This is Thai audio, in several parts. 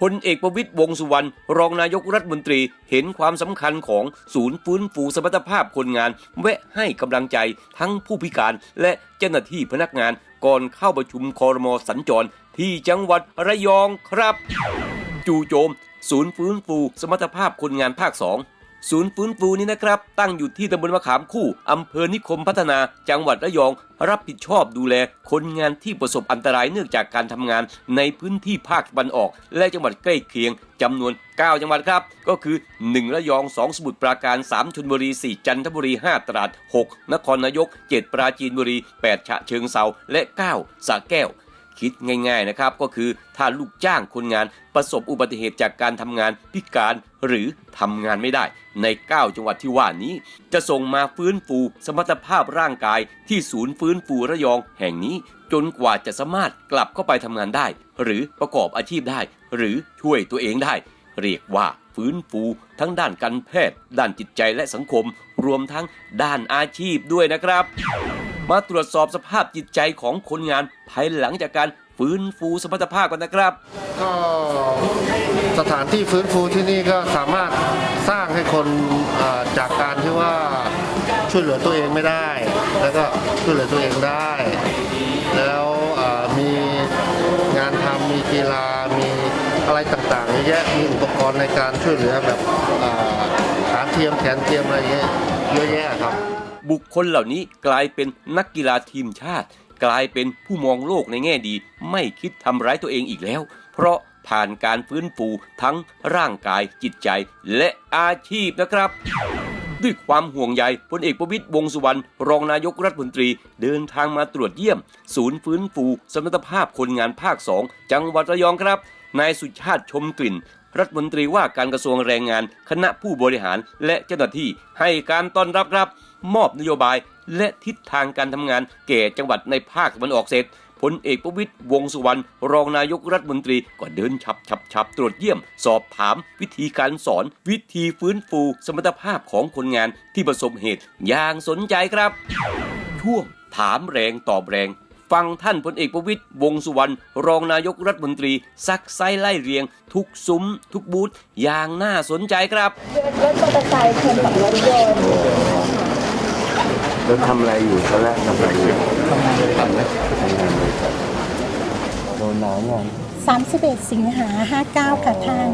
พลเอกประวิตยวงสุวรรณรองนายกรัฐมนตรีเห็นความสำคัญของศูนย์ฟื้นฟูสมรรถภาพคนงาน แวะให้กำลังใจทั้งผู้พิการและเจ้าหน้าที่พนักงาน ก่อนเข้าประชุมคอรมอสัญจร ที่จังหวัดระยองครับ จู่โจม ศูนย์ฟื้นฟูสมรรถภาพคนงานภาค2 ศูนย์ฟื้นฟูนี้นะครับ ตั้งอยู่ที่ตำบลมะขามคู่อำเภอนิคมพัฒนาจังหวัดระยอง รับผิดชอบดูแล คนงานที่ประสบอันตรายเนื่องจากการทำงานในพื้นที่ภาคตะวันออก และจังหวัดใกล้เคียงจำนวน 9 จังหวัดครับ ก็คือ 1 ระยอง 2 สมุทรปราการ 3ชลบุรี 4 จันทบุรี 5 ตราด 6 นครนายก 7 ปราจีนบุรี 8 ฉะเชิงเซาและ 9สระแก้ว คิดง่ายๆนะครับก็คือถ้าลูกจ้างคนงานประสบอุบัติเหตุจากการทำงานพิการหรือทำงานไม่ได้ ใน 9 จังหวัดที่ว่านี้ จะส่งมาฟื้นฟูสมรรถภาพร่างกายที่ศูนย์ฟื้นฟูระยองแห่งนี้ จนกว่าจะสามารถกลับเข้าไปทำงานได้ หรือประกอบอาชีพได้ หรือช่วยตัวเองได้ เรียกว่าฟื้นฟูทั้งด้านการแพทย์ ด้านจิตใจและสังคม รวมทั้งด้านอาชีพด้วยนะครับ มาตรวจสอบสภาพจิตใจของคนงานภายหลังจากการฟื้นฟูสมรรถภาพกันนะครับ ก็สถานที่ฟื้นฟูที่นี่ก็สามารถสร้างให้คนจากการที่ว่าช่วยเหลือตัวเองไม่ได้ แล้วก็ช่วยเหลือตัวเองได้ แล้วมีงานทำมีกีฬามี อะไรต่างๆเยอะแยะมีอุปกรณ์ในการช่วยเหลือแบบขาเทียมแขนเทียมอะไรเงี้ยเยอะแยะครับ บุคคลเหล่านี้กลายเป็นนักกีฬาทีมชาติ กลายเป็นผู้มองโลกในแง่ดี ไม่คิดทำร้ายตัวเองอีกแล้ว เพราะผ่านการฟื้นฟูทั้งร่างกายจิตใจและอาชีพนะครับด้วยความห่วงใยพลเอกประวิตยวงษ์สุวรรณรองนายกรัฐมนตรี เดินทางมาตรวจเยี่ยม ศูนย์ฟื้นฟูสมรรถภาพคนงานภาค 2 จังหวัดระยองครับ นายสุชาติชมกลิ่น รัฐมนตรีว่าการกระทรวงแรงงาน คณะผู้บริหารและเจ้าหน้าที่ให้การต้อนรับครับมอบนโยบายและทิศทางการทำงานแก่จังหวัดในภาคตะวันออกเสร็จพลเอกประวิตยวงสุวรรณรองนายกรัฐมนตรีก็เดินฉับฉับฉับตรวจเยี่ยม สอบถาม วิธีการสอน วิธีฟื้นฟู สมรรถภาพของคนงานที่ประสบเหตุอย่างสนใจครับ ช่วงถามแรงตอบแรง ฟังท่านพลเอกประวิตยวงษ์สุวรรณรองนายกรัฐมนตรี ซักไซไล่เรียง ทุกซุ้ม ทุกบูธอย่างน่าสนใจครับรถมอเตอร์ไซค์ชนกับรถยนต์แล้วทำอะไรอยู่ตอนแรกทำอะไรอยู่ทำงานเลยทำไหมโดนน้ำยัง31สิงหา59ค่ะท่าน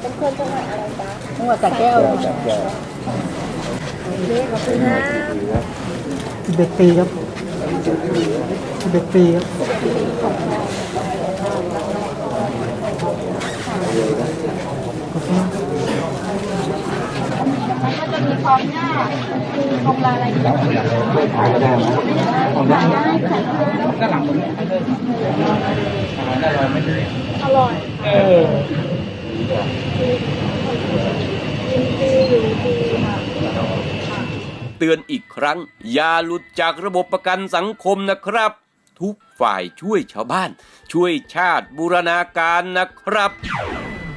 เป็นคนจังหวัดอะไรจ๊ะจังหวัดสระแก้วจากแก่เรียกว่าคือนะ11ปีครับ11ปีครับก็จะมีพร้อมหน้าคือพรมลาอะไรอย่างเงี้ยขายก็ได้ไหมได้ค่ะอร่อยดีอยู่ดีค่ะ เตือนอีกครั้ง อย่าหลุดจากระบบประกันสังคมนะครับ ทุกฝ่ายช่วยชาวบ้าน ช่วยชาติบูรณาการนะครับ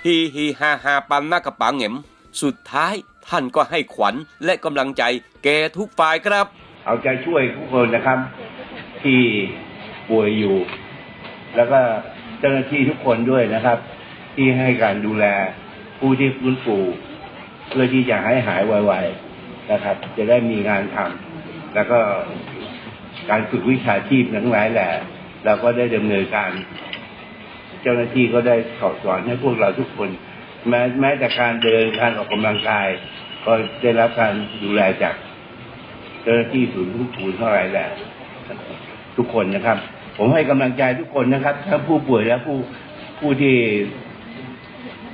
ฮีฮีฮาฮาปันหน้ากระปังเหมสุดท้ายท่านก็ให้ขวัญและกำลังใจแก่ทุกฝ่ายครับ เอาใจช่วยทุกคนนะครับ ที่ป่วยอยู่ แล้วก็เจ้าหน้าที่ทุกคนด้วยนะครับ ที่ให้การดูแลผู้ที่ฟื้นฟูเพื่อที่จะให้หายไวๆ นะครับ จะได้มีงานทำแล้วก็การฝึกวิชาชีพทั้งหลายแหละเราก็ได้ดำเนินการ เจ้าหน้าที่ก็ได้สอนสอนให้พวกเราทุกคน แม้แม้แต่การเดินการออกกำลังกาย ก็ได้รับการดูแลจากเจ้าหน้าที่ศูนย์ผู้ป่วยเท่าไรแหละทุกคนนะครับ ผมให้กำลังใจทุกคนนะครับทั้งผู้ป่วยและผู้ผู้ที่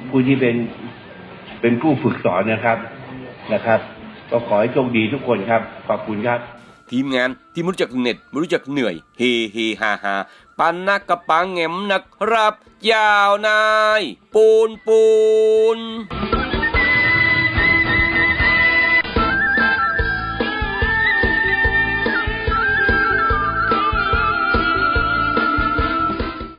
ผู้ที่เป็นเป็นผู้ฝึกสอนนะครับนะครับ ก็ขอให้โชคดีทุกคนครับ ขอบคุณครับ ทีมงานที่ไม่รู้จักเหน็ดไม่รู้จักเหนื่อย เฮเฮฮาฮาปันนักกระปังเหงมนะครับยาวนาย ปูนปูน